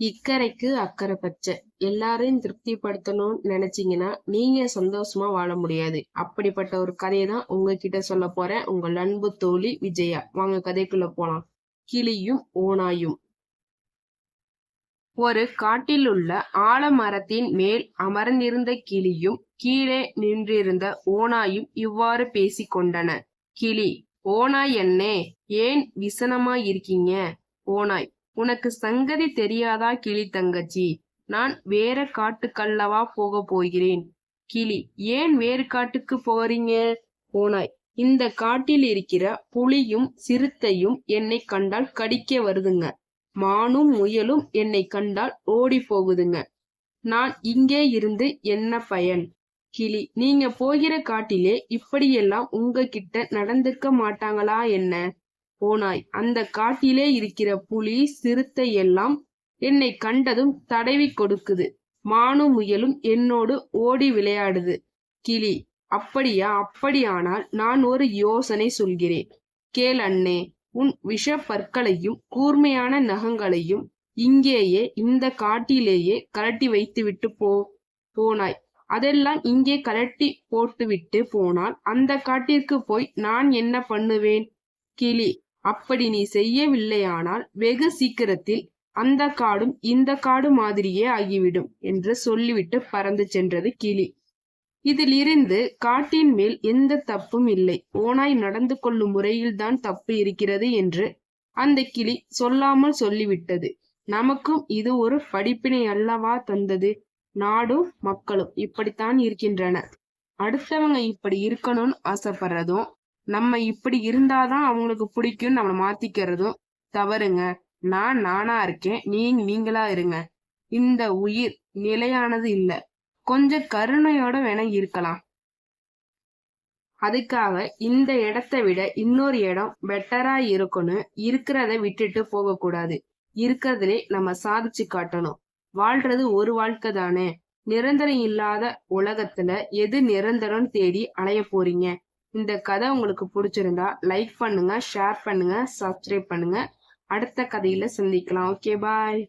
இக்கரைக்கு அக்கறை பச்சை எல்லாரையும் திருப்திப்படுத்தணும்னு நினைச்சீங்கன்னா நீங்க சந்தோஷமா வாழ முடியாது. அப்படிப்பட்ட ஒரு கதையை தான் உங்ககிட்ட சொல்ல போறேன். உங்கள் அன்பு தோழி விஜயா. வாங்க கதைக்குள்ள போலாம். கிளியும் ஓனாயும் ஒரு காட்டில் உள்ள ஆலமரத்தின் மேல் அமர்ந்திருந்த கிளியும் கீழே நின்றிருந்த ஓனாயும் இவ்வாறு பேசிக் கொண்டன. கிளி ஓனாய் என்னே ஏன் விசனமாயிருக்கீங்க? ஓனாய் உனக்கு சங்கதி தெரியாதா கிளி தங்கச்சி? நான் வேற காட்டுக்கல்லவா போக போகிறேன். கிளி ஏன் வேறு காட்டுக்கு போறீங்க? போனாய் இந்த காட்டில் இருக்கிற புலியும் சிறுத்தையும் என்னை கண்டால் கடிக்க வருதுங்க. மானும் முயலும் என்னை கண்டால் ஓடி போகுதுங்க. நான் இங்கே இருந்து என்ன பயன்? கிளி நீங்க போகிற காட்டிலே இப்படியெல்லாம் உங்ககிட்ட நடந்துக்க மாட்டாங்களா என்ன? போனாய். அந்த காட்டிலே இருக்கிற புலி சிறுத்தை எல்லாம் என்னை கண்டதும் தடவி கொடுக்குது. மானும் முயலும் என்னோடு ஓடி விளையாடுது. கிளி அப்படியா அப்படியானால் நான் ஒரு யோசனை சொல்கிறேன். கேள் அண்ணே உன் விஷ பற்களையும் கூர்மையான நகங்களையும் இங்கேயே இந்த காட்டிலேயே கலட்டி வைத்துவிட்டு போ போனாய். அதெல்லாம் இங்கே கலட்டி போட்டுவிட்டு போனால் அந்த காட்டிற்கு போய் நான் என்ன பண்ணுவேன்? கிளி அப்படி நீ செய்யவில்லையானால் வெகு சீக்கிரத்தில் அந்த காடும் இந்த காடு மாதிரியே ஆகிவிடும் என்று சொல்லிவிட்டு பறந்து சென்றது கிளி. இதிலிருந்து காட்டின் மேல் எந்த தப்பும் இல்லை. ஓனாய் நடந்து கொள்ளும் முறையில்தான் தப்பு இருக்கிறது என்று அந்த கிளி சொல்லாமல் சொல்லிவிட்டது. நமக்கும் இது ஒரு படிப்பினை அல்லவா தந்தது? நாடும் மக்களும் இப்படித்தான் இருக்கின்றன. அடுத்தவங்க இப்படி இருக்கணும்னு ஆசைப்படுறதும் நம்ம இப்படி இருந்தாதான் அவங்களுக்கு பிடிக்கும் நம்மளை மாத்திக்கிறதும் தவறுங்க. நான் நானா இருக்கேன். நீங்க நீங்களா இருங்க. இந்த உயிர் நிலையானது இல்ல. கொஞ்சம் கருணையோட வேணா இருக்கலாம். அதுக்காக இந்த இடத்தை விட இன்னொரு இடம் பெட்டரா இருக்கணும். இருக்கிறத விட்டுட்டு போக கூடாது இருக்கிறதுலே நம்ம சாதிச்சு காட்டணும். வாழ்றது ஒரு வாழ்க்கை தானே. நிரந்தரம் இல்லாத உலகத்துல எது நிரந்தரம் தேடி அலைய போறீங்க? இந்த கதை உங்களுக்கு பிடிச்சிருந்தா லைக் பண்ணுங்க ஷேர் பண்ணுங்க சப்ஸ்கிரைப் பண்ணுங்க. அடுத்த கதையில சந்திக்கலாம். Okay bye